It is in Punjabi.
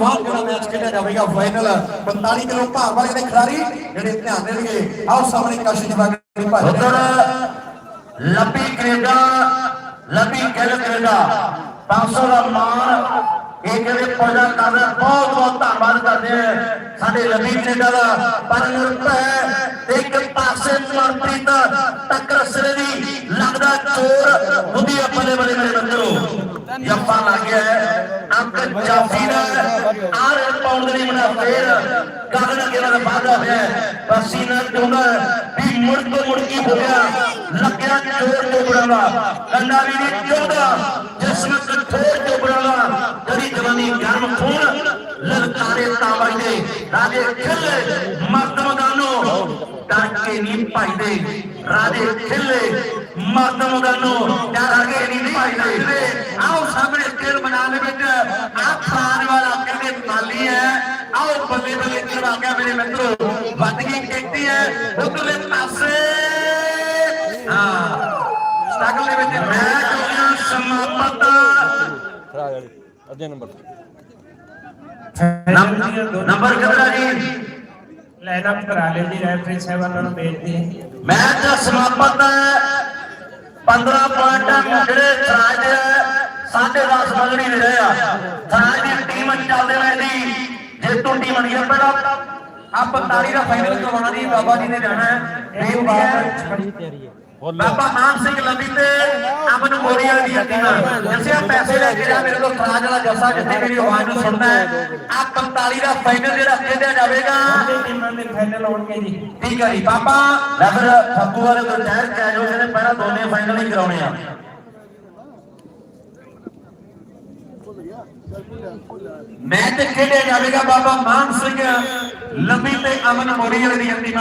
ਬਾਅਦ ਜਿਹੜਾ ਮੈਚ ਖੇਡਿਆ ਜਾਵੇਗਾ ਫਾਈਨਲ 45 ਕਿਲੋ ਭਾਰ ਵਾਲੇ ਦੇ ਖਿਡਾਰੀ ਜਿਹੜੇ ਧਿਆਨ ਦੇਣਗੇ ਆਓ ਸਾਹਮਣੇ ਕਸ਼ਿਸ਼ ਬਾਗੜੀ ਭਾਜੀ ਉਧਰ ਲੱਭੀ ਕੈਨੇਡਾ, ਲੱਭੀ ਗਿੱਲ ਕੈਨੇਡਾ 500 ਦਾ ਮਾਣ ਇਹ ਜਿਹੜੇ ਪੌਦਾ ਕਰਦੇ ਬਹੁਤ ਬਹੁਤ ਧੰਨਵਾਦ ਕਰਦੇ ਆ ਸਾਡੇ ਲੱਭੀ ਕੈਨੇਡਾ ਦਾ। ਪਰ ਨਿਰਭੈ ਇੱਕ ਪਾਸੇ ਮਨਪ੍ਰੀਤ ਟੱਕਰ ਸਿਰੇ ਦੀ ਲੱਗਦਾ ਚੋਰ ਹੁੰਦੀ ਆ ਬੱਲੇ ਬੱਲੇ ਮੇਰੇ ਬੰਦਰੋ ਜੱਫਾ ਲੱਗ ਗਿਆ ਹੈ। ਅੰਕ ਜਾਫੀ ਦਾ ਆਰ ਪਾਉਣ ਦੇ ਲਈ ਬਣਾ ਫੇਰ। ਗਗਨ ਅੱਗੇ ਨਾਲ ਵਾਧਾ ਹੋਇਆ ਪਸੀਨਾ ਚੋਂਦਾ ਵੀ ਮੁੜ ਤੋਂ ਮੁੜ ਕੀ ਬੋਲਿਆ ਲੱਗਿਆ ਚੋਰ ਚੋਬੜਾ ਦਾ। ਕੰਡਾ ਵੀ ਨਹੀਂ ਚੋਦਾ ਜਿਸਮ ਕਠੋਰ ਚੋਬੜਾ ਦਾ। ਜਦੀ ਜਵਾਨੀ ਗਰਮ ਖੂਨ। ਲਲਕਾਰੇ ਤਾਵਾਈ ਦੇ ਰਾਜੇ ਖਿੱਲੇ ਮਰਦ ਮਦਾਨੋ ਡਰ ਕੇ ਨਹੀਂ ਭਾਈਦੇ ਰਾਜੇ ਖਿੱਲੇ ਮਰਦ ਮੈਦਾਨ ਵਿੱਚ ਆ ਖਾਨ ਵਾਲਾ ਕਹਿੰਦੇ ਮਾਲੀ ਹੈ। ਆਓ ਬੱਲੇ ਬੱਲੇ ਚੜਾ ਗਿਆ ਮੇਰੇ ਮਿੱਤਰੋ ਵੱਧ ਗਈ ਕੀਤੀ ਹੈ ਉਧਰਲੇ ਪਾਸੇ। ਹਾਂ। ਸਟਰਗਲ ਦੇ ਵਿੱਚ ਮੈਚ ਹੋ ਗਿਆ ਸਮਾਪਤ। ਅੱਧੇ ਨੰਬਰ ਨੰਬਰ ਕਿਹੜਾ ਜੀ? ਲਾਈਨ ਅਪ ਕਰਾ ਲੈਂਦੀ ਰੈਫਰੀ ਸਾਹਿਬਾਨਾਂ ਨੂੰ ਬੇਨਤੀ ਹੈ। ਮੈਚ ਦਾ ਸਮਾਪਤ ਹੈ। 15 ਪੁਆਇੰਟ ਜਿਹੜੇ ਸਰਾਜ ਦੇ ਸਾਢੇ 10 ਮਗੜੀ ਦੇ ਰਹੇ। ਆ ਟੀਮ ਚੱਲਦੇ ਰਹੇ ਦੀ ਜੇਤੂ ਟੀਮ ਬਣੀ ਹੈ ਪਹਿਲਾਂ ਆ 45 ਦਾ ਫਾਈਨਲ ਕਰਵਾਉਣਾ ਜੀ ਬਾਬਾ ਜੀ ਨੇ ਜਾਣਾ ਹੈ। ਬੇਨਤੀ ਹੈ। ਬਾਬਾ ਮਾਨ ਸਿੰਘ ਲੰਬੀ ਤੇ ਅਮਨ ਮੋਰੀਆ ਦੀ ਟੀਮ। ਜਿਸੇ ਪੈਸੇ ਲੈ ਕੇ ਜਾ ਮੇਰੇ ਕੋਲ ਸਰਾਜ ਵਾਲਾ ਜੱਸਾ ਜਿੱਥੇ ਮੇਰੀ ਆਵਾਜ਼ ਨੂੰ ਸੁਣਦਾ ਹੈ। ਆ 45 ਦਾ ਫਾਈਨਲ ਜਿਹੜਾ ਖੇਡਿਆ ਜਾਵੇਗਾ। ਟੀਮਾਂ ਦੇ ਫਾਈਨਲ ਹੋਣਗੇ ਜੀ ਠੀਕ ਹੈ ਜੀ, ਬਾਬਾ ਲੈ ਫਿਰ ਫੱਤੂ ਵਾਲੇ ਤੋਂ ਕਹਿ ਜੋ ਕਹਿੰਦੇ ਪਹਿਲਾਂ ਦੋਨੇ ਫਾਈਨਲ ਹੀ ਕਰਾਉਣੇ ਆ। ਮੈਚ ਖੇਡਿਆ ਜਾਵੇਗਾ ਬਾਬਾ ਮਾਨ ਸਿੰਘ ਲੰਬੀ ਤੇ ਅਮਨ ਮੋਰੀਅਲ ਦੀ ਅੰਤਿਮ